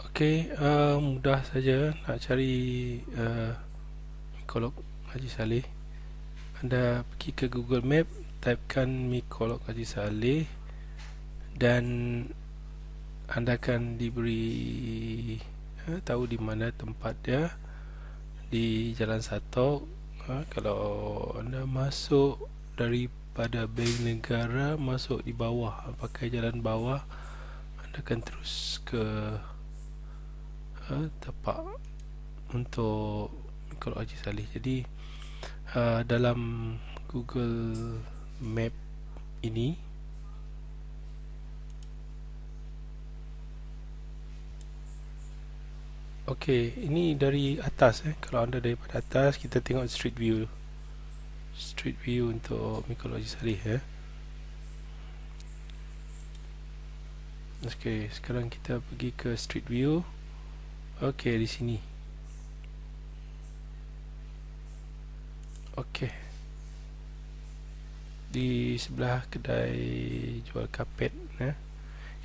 Okey, uh, mudah saja nak cari uh, Mikolog Haji Saleh. Anda pergi ke Google Map, typekan Mikolog Haji Saleh dan anda akan diberi uh, tahu di mana tempat dia di Jalan Satok. Uh, kalau anda masuk daripada Bank Negara masuk di bawah pakai jalan bawah anda akan terus ke uh, tapak untuk kalau Haji Salih. Jadi uh, dalam Google Map ini Okey, ini dari atas eh. Kalau anda daripada atas kita tengok street view. Street view untuk Mikologi Salih eh. Okey, sekarang kita pergi ke street view. Okey, di sini. Okey. Di sebelah kedai jual kapet ya.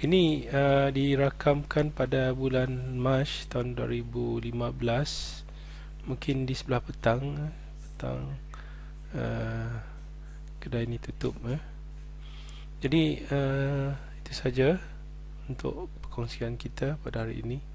Ini uh, dirakamkan pada bulan Mac tahun 2015. Mungkin di sebelah petang petang uh, kedai ini tutup ya. Jadi uh, itu saja untuk perkongsian kita pada hari ini.